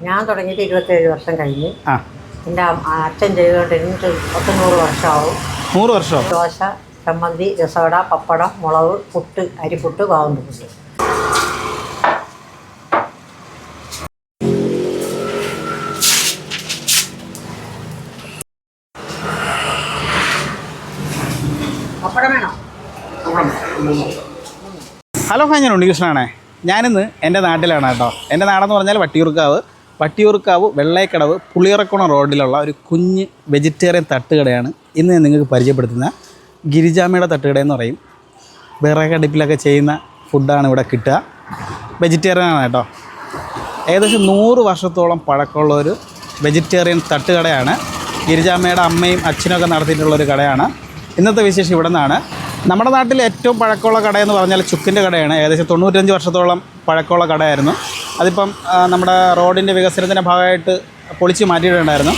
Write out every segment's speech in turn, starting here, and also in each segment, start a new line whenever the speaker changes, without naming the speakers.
ഞാൻ തുടങ്ങിയിട്ട് ഇരുപത്തേഴ് വർഷം കഴിഞ്ഞ്
ആ.
എന്റെ അച്ഛൻ ചെയ്തുകൊണ്ടിരുന്നിട്ട് പത്ത് നൂറ് വർഷമാവും.
നൂറ് വർഷം
ദോശ ചമ്മന്തി രസോട പപ്പടം മുളക് പുട്ട് അരിപ്പുട്ട് വാവും പുട്ട്. പപ്പടം വേണോ.
ഹലോ ഹാ ഞാൻ ഉണ്ണികൃഷ്ണനാണേ. ഞാനിന്ന് എന്റെ നാട്ടിലാണ് കേട്ടോ. എന്റെ നാടെന്ന് പറഞ്ഞാൽ വട്ടിയൂർക്കാവ്. വട്ടിയൂർക്കാവ് വെള്ളയക്കടവ് പുളിയറക്കുണ റോഡിലുള്ള ഒരു കുഞ്ഞ് വെജിറ്റേറിയൻ തട്ടുകടയാണ് ഇന്ന് ഞാൻ നിങ്ങൾക്ക് പരിചയപ്പെടുത്തുന്ന ഗിരിജാമയുടെ തട്ടുകടയെന്ന് പറയും. വിറകടുപ്പിലൊക്കെ ചെയ്യുന്ന ഫുഡാണ് ഇവിടെ കിട്ടുക. വെജിറ്റേറിയൻ ആണ് കേട്ടോ. ഏകദേശം നൂറ് വർഷത്തോളം പഴക്കമുള്ള ഒരു വെജിറ്റേറിയൻ തട്ടുകടയാണ്. ഗിരിജാമ്മയുടെ അമ്മയും അച്ഛനൊക്കെ നടത്തിയിട്ടുള്ളൊരു കടയാണ്. ഇന്നത്തെ വിശേഷം ഇവിടെ നിന്നാണ്. നമ്മുടെ നാട്ടിലെ ഏറ്റവും പഴക്കമുള്ള കടയെന്ന് പറഞ്ഞാൽ ചുക്കിന്റെ കടയാണ്. ഏകദേശം തൊണ്ണൂറ്റഞ്ച് വർഷത്തോളം പഴക്കമുള്ള കടയായിരുന്നു. അതിപ്പം നമ്മുടെ റോഡിന്റെ വികസനത്തിന്റെ ഭാഗമായിട്ട് പൊളിച്ച് മാറ്റിയിട്ടുണ്ടായിരുന്നു.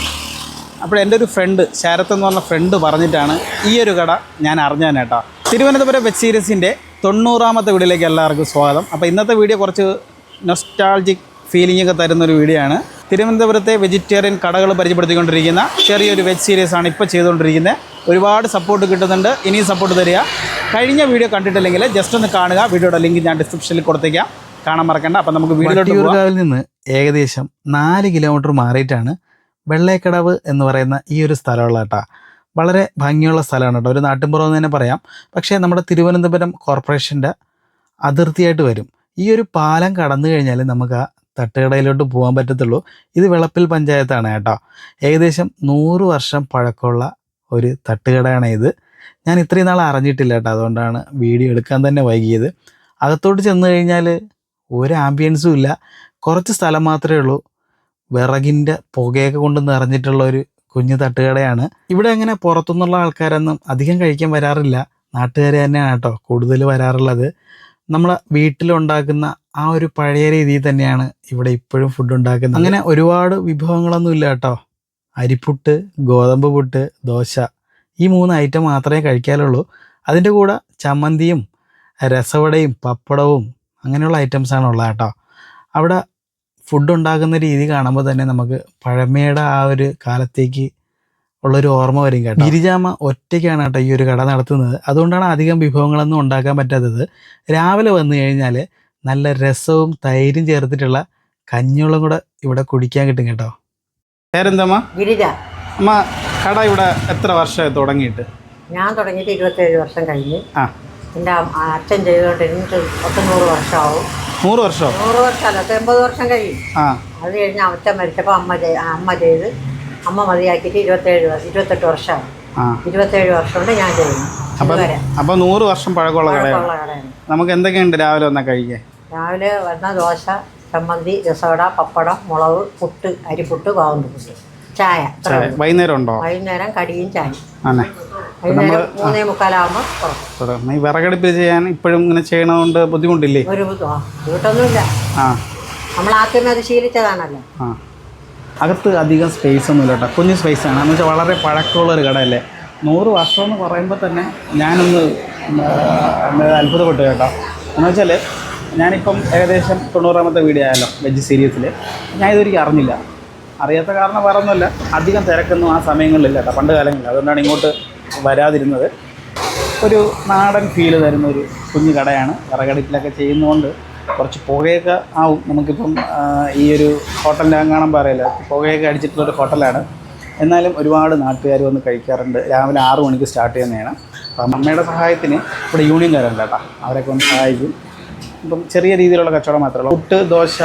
അപ്പോൾ എന്റെ ഒരു ഫ്രണ്ട് ശരത്ത് എന്ന് പറഞ്ഞ ഫ്രണ്ട് പറഞ്ഞിട്ടാണ് ഈ ഒരു കട ഞാൻ അറിഞ്ഞാൻ കേട്ടോ. തിരുവനന്തപുരം വെബ് സീരീസിന്റെ തൊണ്ണൂറാമത്തെ വീഡിയോയിലേക്ക് എല്ലാവർക്കും സ്വാഗതം. അപ്പോൾ ഇന്നത്തെ വീഡിയോ കുറച്ച് നൊസ്റ്റാൾജിക് ഫീലിംഗ് ഒക്കെ തരുന്നൊരു വീഡിയോ ആണ്. തിരുവനന്തപുരത്തെ വെജിറ്റേറിയൻ കടകൾ പരിചയപ്പെടുത്തിക്കൊണ്ടിരിക്കുന്ന ചെറിയൊരു വെബ് സീരീസ് ആണ് ഇപ്പോൾ ചെയ്തുകൊണ്ടിരിക്കുന്നത്. ഒരുപാട് സപ്പോർട്ട് കിട്ടുന്നുണ്ട്. ഇനിയും സപ്പോർട്ട് തരിക. കഴിഞ്ഞ വീഡിയോ കണ്ടിട്ടില്ലെങ്കിൽ ജസ്റ്റ് ഒന്ന് കാണുക. വീഡിയോയുടെ ലിങ്ക് ഞാൻ ഡിസ്ക്രിപ്ഷനിൽ കൊടുത്തേക്കാം. കാണാൻ മറക്കണ്ട. അപ്പം നമുക്ക് വീട്ടിലോട്ട് നിന്ന് ഏകദേശം നാല് കിലോമീറ്റർ മാറിയിട്ടാണ് വെള്ളേക്കടവ് എന്ന് പറയുന്ന ഈ ഒരു സ്ഥലമുള്ള കേട്ടോ. വളരെ ഭംഗിയുള്ള സ്ഥലമാണ് കേട്ടോ. ഒരു നാട്ടിൻപുറം എന്ന് തന്നെ പറയാം. പക്ഷേ നമ്മുടെ തിരുവനന്തപുരം കോർപ്പറേഷന്റെ അതിർത്തിയായിട്ട് വരും. ഈ ഒരു പാലം കടന്നു കഴിഞ്ഞാൽ നമുക്ക് ആ തട്ടുകടയിലോട്ട് പോകാൻ പറ്റത്തുള്ളൂ. ഇത് വിളപ്പിൽ പഞ്ചായത്താണ് കേട്ടോ. ഏകദേശം നൂറ് വർഷം പഴക്കമുള്ള ഒരു തട്ടുകടയാണ് ഇത്. ഞാൻ ഇത്രയും നാൾ അറിഞ്ഞിട്ടില്ല കേട്ടോ. അതുകൊണ്ടാണ് വീഡിയോ എടുക്കാൻ തന്നെ വൈകിയത്. അകത്തോട്ട് ചെന്ന് കഴിഞ്ഞാൽ ഒരു ആംബിയൻസും ഇല്ല. കുറച്ച് സ്ഥലം മാത്രമേ ഉള്ളൂ. വിറകിന്റെ പുകയൊക്കെ കൊണ്ട് നിറഞ്ഞിട്ടുള്ള ഒരു കുഞ്ഞു തട്ടുകടയാണ്. ഇവിടെ അങ്ങനെ പുറത്തുനിന്നുള്ള ആൾക്കാരൊന്നും അധികം കഴിക്കാൻ വരാറില്ല. നാട്ടുകാർ തന്നെയാണ് കേട്ടോ കൂടുതൽ വരാറുള്ളത്. നമ്മൾ വീട്ടിലുണ്ടാക്കുന്ന ആ ഒരു പഴയ രീതിയിൽ തന്നെയാണ് ഇവിടെ ഇപ്പോഴും ഫുഡ് ഉണ്ടാക്കുന്നത്. അങ്ങനെ ഒരുപാട് വിഭവങ്ങളൊന്നും ഇല്ല കേട്ടോ. അരിപ്പുട്ട് ഗോതമ്പ് പുട്ട് ദോശ ഈ മൂന്ന് ഐറ്റം മാത്രമേ കഴിക്കാറുള്ളൂ. അതിന്റെ കൂടെ ചമ്മന്തിയും രസവടയും പപ്പടവും അങ്ങനെയുള്ള ഐറ്റംസാണ് ഉള്ളത് കേട്ടോ. അവിടെ ഫുഡ് ഉണ്ടാക്കുന്ന രീതി കാണുമ്പോൾ തന്നെ നമുക്ക് പഴമയുടെ ആ ഒരു കാലത്തേക്ക് ഉള്ളൊരു ഓർമ്മ വരും കേട്ടോ. ഗിരിജാമ ഒറ്റയ്ക്കാണ് കേട്ടോ ഈ ഒരു കട നടത്തുന്നത്. അതുകൊണ്ടാണ് അധികം വിഭവങ്ങളൊന്നും ഉണ്ടാക്കാൻ പറ്റാത്തത്. രാവിലെ വന്നു കഴിഞ്ഞാൽ നല്ല രസവും തൈരും ചേർത്തിട്ടുള്ള കഞ്ഞിവെള്ളം കൂടെ ഇവിടെ കുടിക്കാൻ കിട്ടും കേട്ടോ. പേരെന്തമ്മ?
ഗിരിജ.
അമ്മ കട ഇവിടെ എത്ര വർഷമായി തുടങ്ങിയിട്ട്?
ഞാൻ തുടങ്ങിയിട്ട് ഇരുപത്തേഴ് വർഷം കഴിഞ്ഞ്.
ആ.
എന്റെ അച്ഛൻ ചെയ്തുകൊണ്ടിരുന്നിട്ട് പത്ത് നൂറ് വർഷമാവും.
നൂറ് വർഷം?
നൂറ് വർഷമല്ല എൺപത് വർഷം കഴിയും.
ആ.
അത് കഴിഞ്ഞ് അച്ഛൻ മരിച്ചപ്പോൾ അമ്മ അമ്മ ചെയ്ത് അമ്മ മതിയാക്കിയിട്ട് ഇരുപത്തേഴ് വർഷം ഇരുപത്തെട്ട് വർഷമാണ്
ആ.
ഇരുപത്തേഴ് വർഷം കൊണ്ട് ഞാൻ ചെയ്യുന്നു
അപ്പം
ഇതുവരെ.
അപ്പം നൂറ് വർഷം പഴക്കമുള്ള കടയാണ്.
ഉള്ള കടയാണ്.
നമുക്ക് എന്തൊക്കെയുണ്ട് രാവിലെ വന്നാൽ കഴിക്കാൻ?
രാവിലെ വരുന്ന ദോശ ചമ്മന്തി രസവട പപ്പടം മുളക് പുട്ട് അരിപ്പുട്ട് പാവുണ്ട് പുട്ട്. ചായ.
ചായ. വൈകുന്നേരം ഉണ്ടോ
വൈകുന്നേരം കടിയും ചായ
ആണേ
നമ്മൾ മൂന്നേ മുക്കാലാകുമ്പോൾ
തുടർന്ന് ഈ വിറകടുപ്പിൽ ചെയ്യാൻ ഇപ്പോഴും ഇങ്ങനെ ചെയ്യണതുകൊണ്ട് ബുദ്ധിമുട്ടില്ലേ?
ഒരു ബുദ്ധിമുട്ടൊന്നുമില്ല.
ആ.
നമ്മൾ ആദ്യമേ അത് ശീലിച്ചതാണല്ലോ.
ആ. അകത്ത് അധികം സ്പേസ് ഒന്നുമില്ല കേട്ടോ. കുഞ്ഞു സ്പേസ് ആണ്. എന്ന് വെച്ചാൽ വളരെ പഴക്കമുള്ള ഒരു കടയല്ലേ? നൂറ് വർഷം എന്ന് പറയുമ്പോൾ തന്നെ ഞാനൊന്ന് അത്ഭുതപ്പെട്ടു കേട്ടോ. എന്ന് വെച്ചാൽ ഞാനിപ്പം ഏകദേശം തൊണ്ണൂറാമത്തെ വീഡിയോ ആയാലോ വെജ് സീരീസിൽ ഞാൻ ഇതൊരിക്കലും അറിഞ്ഞില്ല. അറിയാത്ത കാരണം വേറെ ഒന്നുമല്ല അധികം തിരക്കൊന്നും ആ സമയങ്ങളിലില്ല കേട്ടോ പണ്ട് കാലങ്ങളിൽ അതുകൊണ്ടാണ് ഇങ്ങോട്ട് വരാതിരുന്നത്. ഒരു നാടൻ ഫീൽ തരുന്ന ഒരു കുഞ്ഞു കടയാണ്. വിറകടുപ്പിലൊക്കെ ചെയ്യുന്നതുകൊണ്ട് കുറച്ച് പുകയൊക്കെ ആവും. നമുക്കിപ്പം ഈ ഒരു ഹോട്ടലിന്റെ കാണാൻ പറയല്ല പുകയൊക്കെ അടിച്ചിട്ടുള്ളൊരു ഹോട്ടലാണ് എന്നാലും ഒരുപാട് നാട്ടുകാർ വന്ന് കഴിക്കാറുണ്ട്. രാവിലെ ആറ് മണിക്ക് സ്റ്റാർട്ട് ചെയ്യുന്നതാണ്. അപ്പം അമ്മയുടെ സഹായത്തിന് ഇവിടെ യൂണിയൻകാരുണ്ട് കേട്ടോ. അവരൊക്കെ ഒന്ന് സഹായിക്കും. ഇപ്പം ചെറിയ രീതിയിലുള്ള കച്ചവടം മാത്രമേ ഉള്ളൂ. പുട്ട് ദോശ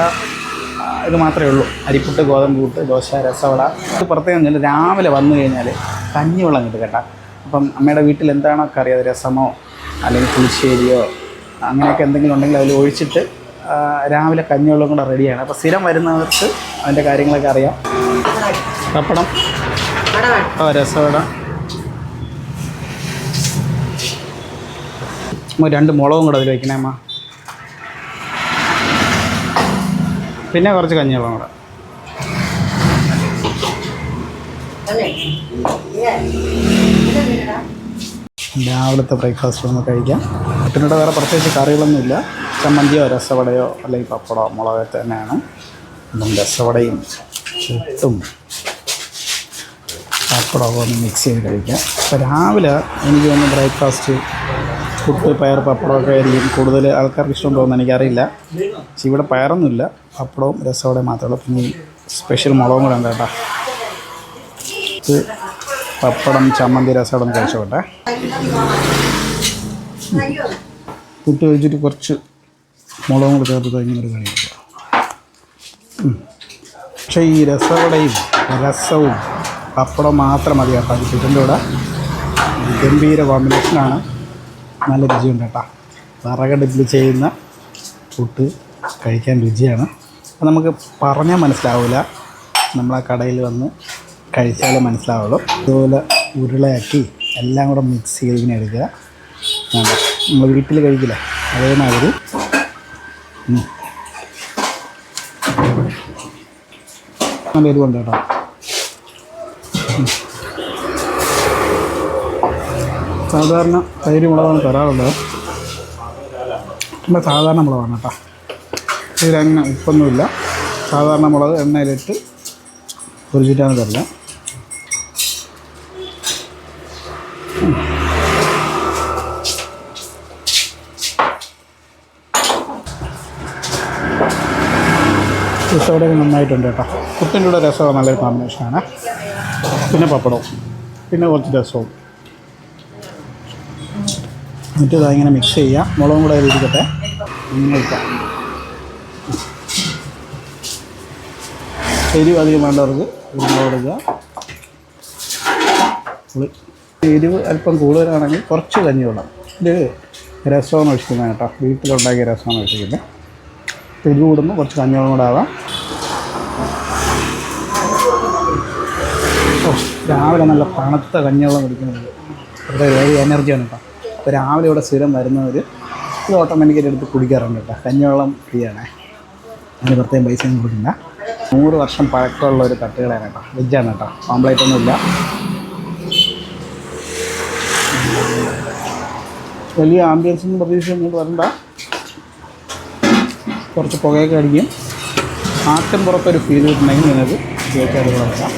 ഇത് മാത്രമേ ഉള്ളൂ. അരിപ്പുട്ട് ഗോതമ്പ് കൂട്ട് ദോശ രസവട. ഇത് പ്രത്യേകം പറഞ്ഞാൽ രാവിലെ വന്നു കഴിഞ്ഞാൽ കഞ്ഞിവെള്ളം കിട്ടും കേട്ടോ. അപ്പം അമ്മയുടെ വീട്ടിൽ എന്താണോ കറി അത് രസമോ അല്ലെങ്കിൽ പുളിശ്ശേരിയോ അങ്ങനെയൊക്കെ എന്തെങ്കിലും ഉണ്ടെങ്കിൽ അതിൽ ഒഴിച്ചിട്ട് രാവിലെ കഞ്ഞിവെള്ളം കൂടെ റെഡിയാണ് അപ്പോൾ സ്ഥിരം വരുന്നവർക്ക് അതിന്റെ കാര്യങ്ങളൊക്കെ അറിയാം. പപ്പടം. ഓ രസവട. രണ്ട് മുളകും കൂടെ അതിൽ വയ്ക്കണേ അമ്മ പിന്നെ കുറച്ച് കഞ്ഞിവെള്ളം കൂടെ? രാവിലത്തെ ബ്രേക്ക്ഫാസ്റ്റ് ഒന്ന് കഴിക്കാം. പിന്നീട് വേറെ പ്രത്യേകിച്ച് കറികളൊന്നുമില്ല ചമ്മന്തിയോ രസവടയോ അല്ലെങ്കിൽ പപ്പടോ മുളകോ തന്നെയാണ്. ഒന്നും രസവടയും ചുട്ടും പപ്പടമൊക്കെ ഒന്ന് മിക്സ് ചെയ്ത് കഴിക്കാം. അപ്പോൾ രാവിലെ എനിക്ക് ഒന്ന് ബ്രേക്ക്ഫാസ്റ്റ് പുട്ട് പയർ പപ്പടമൊക്കെ ആയിരിക്കും കൂടുതൽ ആൾക്കാർക്ക് ഇഷ്ടം തോന്നുന്നു എനിക്കറിയില്ല. പക്ഷെ ഇവിടെ പയറൊന്നുമില്ല. പപ്പടവും രസവടയും മാത്രമേ ഉള്ളൂ. പിന്നെ സ്പെഷ്യൽ മുളകും കൂടെ ഉണ്ട് കേട്ടോ. പപ്പടം ചമ്മന്തി രസവടം കഴിച്ചോട്ടെ. പുട്ട് കഴിച്ചിട്ട് കുറച്ച് മുളകും കൂടെ ചേർത്ത് കഴിഞ്ഞൊരു കറി പക്ഷേ ഈ രസവടയും രസവും പപ്പടം മാത്രം മതി കേട്ടോ അത് ചിക്കന്റെ കൂടെ ഗംഭീര കോമ്പിനേഷനാണ് നല്ല രുചിയുണ്ട് കേട്ടോ. വറകടുപ്പിൽ ചെയ്യുന്ന പുട്ട് കഴിക്കാൻ രുചിയാണ്. അപ്പോൾ നമുക്ക് പറഞ്ഞാൽ മനസ്സിലാവില്ല നമ്മൾ ആ കടയിൽ വന്ന് കഴിച്ചാലേ മനസ്സിലാവുള്ളൂ. അതുപോലെ ഉരുളയാക്കി എല്ലാം കൂടെ മിക്സ് ചെയ്ത് ഇങ്ങനെ എടുക്കുക. നമ്മൾ വീട്ടിൽ കഴിക്കില്ല? അതേമാതിരി. നല്ല എരിവുണ്ട് കേട്ടോ. സാധാരണ തൈര് മുളകാണ് തരാറുള്ളത്. പിന്നെ സാധാരണ മുളകാണ് കേട്ടോ. ഇതിലങ്ങനെ ഉപ്പൊന്നുമില്ല. സാധാരണ മുളക് എണ്ണയിലിട്ട് പൊരിച്ചിട്ടാണ് തരില്ല രസമൊക്കെ നന്നായിട്ടുണ്ട് കേട്ടോ. കുത്തിന്റെ കൂടെ രസമാണ് നല്ലൊരു കോമ്പിനേഷനാണ് പിന്നെ പപ്പടവും. പിന്നെ കുറച്ച് രസവും. എന്നിട്ട് ഇങ്ങനെ മിക്സ് ചെയ്യുക മുളകും കൂടെ ഇരിക്കട്ടെ. ഇങ്ങനെ എരിവ് അധികം വേണ്ടവർക്ക് കൊടുക്കുക പുളി. എരിവ് അല്പം കൂടുതലാണെങ്കിൽ കുറച്ച് കഞ്ഞി കഞ്ഞിവെള്ളം. ഇത് രസമാണ് ഒഴിക്കുന്നത് കേട്ടോ. വീട്ടിലുണ്ടാക്കിയ രസമാണ് ഒഴിക്കുന്നത് എരിവ് കൂടുമ്പോൾ കുറച്ച് കഞ്ഞിവെള്ളം കൂടെ ആവാം. രാവിലെ നല്ല തണുത്ത കഞ്ഞിവെള്ളം കുടിക്കുന്നത് ഒരു എനർജിയാണ് കേട്ടോ. അപ്പോൾ രാവിലെ ഇവിടെ സ്ഥിരം വരുന്നവർ ഇത് ഓട്ടോമാറ്റിക്കായിട്ട് എടുത്ത് കുടിക്കാറുണ്ട് കേട്ടോ. കഞ്ഞിവെള്ളം ഫ്രീ ആണ്. അതിന് പ്രത്യേകം പൈസ ഒന്നും കൊടുക്കില്ല നൂറ് വർഷം പഴക്കമുള്ള ഒരു തട്ടുകളാണ് കേട്ടോ. വെജാണ് കേട്ടോ. ഓംപ്ലേറ്റ് ഒന്നുമില്ല വലിയ ആംബിയൻസ് ഒന്നും പ്രതീക്ഷ ഇങ്ങോട്ട് വരണ്ട. കുറച്ച് പുകയൊക്കെ അടിക്കും. ആറ്റം പുറത്തൊരു ഫീൽ കിട്ടുന്നെങ്കിൽ നിങ്ങൾക്ക് കേൾക്കാതെ വരാം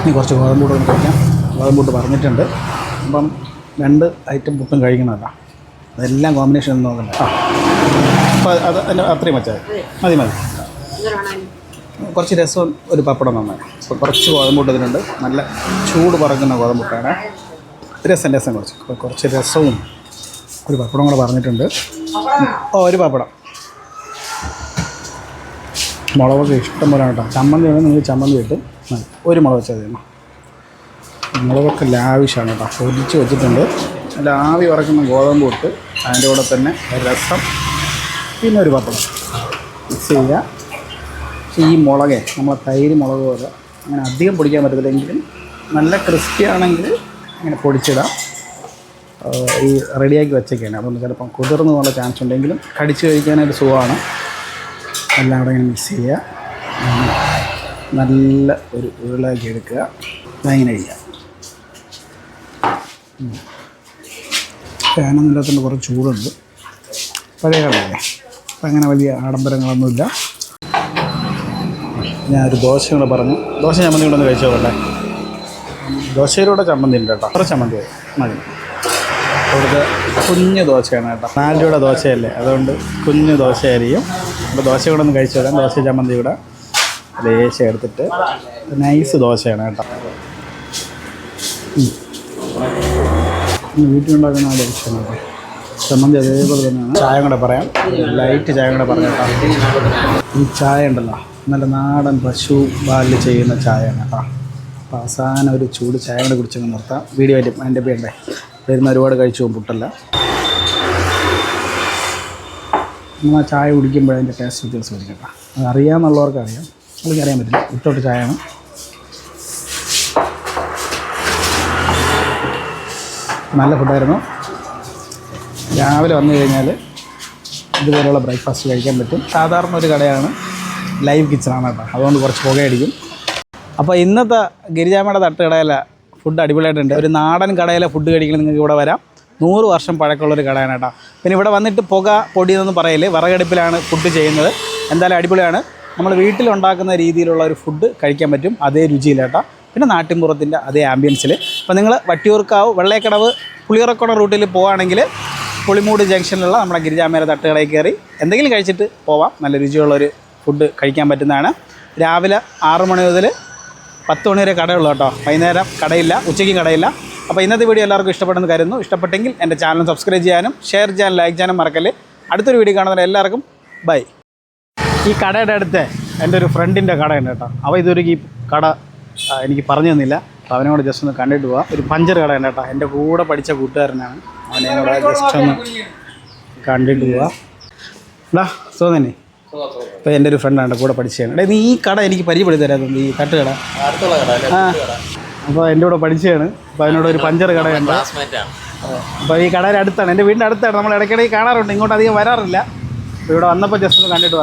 ഇനി കുറച്ച് ഗോതമ്പൂട്ട് ഒന്ന് കഴിക്കാം. ഗോതമ്പൂട്ട് പറഞ്ഞിട്ടുണ്ട്. അപ്പം രണ്ട് ഐറ്റം പുട്ടും കഴിക്കണമല്ല അതെല്ലാം കോമ്പിനേഷൻ ഒന്നും നോക്കണ്ട ആ. അപ്പോൾ അത് അതിന്റെ അത്രയും വെച്ചാൽ മതി മതി. കുറച്ച് രസവും ഒരു പപ്പടം നന്നായി അപ്പോൾ കുറച്ച് ഗോതമ്പൂട്ട് ഇതിനുണ്ട് നല്ല ചൂട് പറക്കുന്ന ഗോതമ്പൂട്ടാണ് രസം രസം കുറച്ച്. അപ്പോൾ കുറച്ച് രസവും ഒരു പപ്പടം കൂടെ പറഞ്ഞിട്ടുണ്ട്. ഓ ഒരു പപ്പടം. മുളകൊക്കെ ഇഷ്ടം പോലെ കേട്ടോ. ചമ്മന്തി വേണമെങ്കിൽ നിങ്ങൾ ചമ്മന്തി കിട്ടും ഒരു മുളക് വെച്ചാൽ മതി. മുളകൊക്കെ ലാവിഷാണ് കേട്ടോ. പൊരിച്ച് വെച്ചിട്ടുണ്ട്. നല്ല ആവി ഗോതമ്പ് ഇട്ട് അതിന്റെ കൂടെ തന്നെ രസം പിന്നെ ഒരു പപ്പടം മിക്സ് ചെയ്യുക. പക്ഷേ ഈ മുളകെ നമ്മളെ തൈര് മുളക് പോലെ അങ്ങനെ അധികം പൊടിക്കാൻ പറ്റത്തില്ലെങ്കിലും നല്ല ക്രിസ്പി ആണെങ്കിൽ അങ്ങനെ പൊടിച്ചിടാം. ഈ റെഡിയാക്കി വെച്ചൊക്കെയാണ് അതുകൊണ്ട് ചിലപ്പം കുതിർന്നു പോകാനുള്ള ചാൻസ് ഉണ്ടെങ്കിലും കടിച്ചു കഴിക്കാനായിട്ട് സുഖമാണ്. എല്ലാം കൂടെ ഇങ്ങനെ മിക്സ് ചെയ്യുക. നല്ല ഒരു ഉരുളാക്കി എടുക്കുക. അങ്ങനെ ചെയ്യുക ഫാനൊന്നും ഇല്ലാത്തതുകൊണ്ട് കുറച്ച് ചൂടുണ്ട്. പഴയ കാലമല്ലേ അപ്പം അങ്ങനെ വലിയ ആഡംബരങ്ങളൊന്നുമില്ല. ഞാനൊരു ദോശ കൂടെ പറഞ്ഞു. ദോശ ചമ്മന്തി കൂടെ ഒന്ന് കഴിച്ചോട്ടെ ദോശയിലൂടെ ചമ്മന്തി ഉണ്ട് കേട്ടോ. അത്ര ചമ്മന്തി മതി. അവിടുത്തെ കുഞ്ഞ് ദോശയാണ് കേട്ടോ. നാല് ദോശയല്ലേ? അതുകൊണ്ട് കുഞ്ഞ് ദോശയായിരിക്കും. അപ്പോൾ ദോശ കൂടെ ഒന്ന് കഴിച്ചു വിടാം ദോശ ചമ്മന്തി കൂടെ ലേശം എടുത്തിട്ട് നൈസ് ദോശയാണ് കേട്ടോ. വീട്ടിലുണ്ടാക്കുന്ന ദോശയാണ് കേട്ടോ. ചമ്മന്തി അതേപോലെ തന്നെയാണ്. ചായ കൂടെ പറയാം. ലൈറ്റ് ചായ കൂടെ പറയാം കേട്ടോ. ഈ ചായ ഉണ്ടല്ലോ നല്ല നാടൻ പശു പാലിൽ ചെയ്യുന്ന ചായയാണ് കേട്ടോ. അപ്പോൾ അവസാനം ഒരു ചൂട് ചായ കൂടെ കുടിച്ചങ്ങ് നിർത്താം. വീഡിയോ ആയിട്ട് അതിന്റെ പേണ്ടേ വരുന്ന ഒരുപാട് കഴിച്ചു പോകും പുട്ടല്ല. നമ്മൾ ആ ചായ കുടിക്കുമ്പോഴതിന്റെ ടേസ്റ്റ് വ്യത്യാസം വരും കേട്ടോ. അത് അറിയാമെന്നുള്ളവർക്ക് അറിയാം എനിക്ക് അറിയാൻ പറ്റില്ല. വിട്ടോട്ട് ചായയാണ്. നല്ല ഫുഡായിരുന്നു. രാവിലെ വന്നു കഴിഞ്ഞാൽ ഇതുപോലെയുള്ള ബ്രേക്ക്ഫാസ്റ്റ് കഴിക്കാൻ പറ്റും. സാധാരണ ഒരു കടയാണ്. ലൈവ് കിച്ചണാണ് കേട്ടോ. അതുകൊണ്ട് കുറച്ച് പുകയടിക്കും. അപ്പോൾ ഇന്നത്തെ ഗിരിജാമയുടെ തട്ടുകടയിലെ ഫുഡ് അടിപൊളിയായിട്ടുണ്ട്. ഒരു നാടൻ കടയിലെ ഫുഡ് കഴിക്കണം നിങ്ങൾക്ക് ഇവിടെ വരാം. നൂറ് വർഷം പഴക്കമുള്ളൊരു കടയാണ് കേട്ടോ. പിന്നെ ഇവിടെ വന്നിട്ട് പുക പൊടിയെന്നൊന്നും പറയില്ലേ? വിറകടുപ്പിലാണ് ഫുഡ് ചെയ്യുന്നത്. എന്തായാലും അടിപൊളിയാണ്. നമ്മൾ വീട്ടിലുണ്ടാക്കുന്ന രീതിയിലുള്ള ഒരു ഫുഡ് കഴിക്കാൻ പറ്റും അതേ രുചിയിലേട്ടാ. പിന്നെ നാട്ടിൻപുറത്തിന്റെ അതേ ആംബിയൻസിൽ അപ്പോൾ നിങ്ങൾ വട്ടിയൂർക്കാവ് വെള്ളയക്കടവ് പുളിയറക്കുട റൂട്ടിൽ പോവുകയാണെങ്കിൽ പുളിമൂട് ജംഗ്ഷനിലുള്ള നമ്മുടെ ഗിരിജാമേര തട്ടുകടയിൽ കയറി എന്തെങ്കിലും കഴിച്ചിട്ട് പോവാം. നല്ല രുചിയുള്ളൊരു ഫുഡ് കഴിക്കാൻ പറ്റുന്നതാണ്. രാവിലെ ആറ് മണി മുതൽ പത്ത് മണി വരെ കടയുള്ളൂ കേട്ടോ. വൈകുന്നേരം കടയില്ല ഉച്ചയ്ക്കും കടയില്ല. അപ്പോൾ ഇന്നത്തെ വീഡിയോ എല്ലാവർക്കും ഇഷ്ടപ്പെടുന്നു കരുതുന്നു. ഇഷ്ടപ്പെട്ടെങ്കിൽ എന്റെ ചാനൽ സബ്സ്ക്രൈബ് ചെയ്യാനും ഷെയർ ചെയ്യാനും ലൈക്ക് ചെയ്യാനും മറക്കല്ലേ. അടുത്തൊരു വീഡിയോ കാണുന്നവരെ എല്ലാവർക്കും ബൈ ഈ കടയുടെ അടുത്ത് എന്റെ ഒരു ഫ്രണ്ടിന്റെ കടയുണ്ട് കേട്ടോ. അവ ഇതുവരെ ഈ കട എനിക്ക് പറഞ്ഞു തന്നില്ല. അപ്പോൾ അവനോട് ജസ്റ്റ് ഒന്ന് കണ്ടിട്ട് പോവാം. ഒരു പഞ്ചർ കടയുണ്ട് കേട്ടോ. എന്റെ കൂടെ പഠിച്ച കൂട്ടുകാരനാണ്. അവനെ ജസ്റ്റ് ഒന്ന് കണ്ടിട്ട് പോവാം. എടാ സുഖം ഇപ്പോൾ എന്റെ ഒരു ഫ്രണ്ടാണ് കൂടെ പഠിച്ചതാണ് എടാ നീ ഈ കട എനിക്ക് പരിചയപ്പെടുത്തി തരാം ഈ തട്ടുകട ആ അപ്പോൾ എന്റെ കൂടെ പഠിച്ചതാണ് അപ്പോൾ അതിനോട് ഒരു പഞ്ചർ കടയുണ്ട്. അപ്പോൾ ഈ കടയുടെ അടുത്താണ്. എന്റെ വീടിന്റെ അടുത്താണ്. നമ്മൾ ഇടയ്ക്കിടയ്ക്ക് കാണാറുണ്ട്. ഇങ്ങോട്ട് അധികം വരാറില്ല. ഇവിടെ വന്നപ്പോൾ ജസ്റ്റ് ഒന്ന് കണ്ടിട്ട്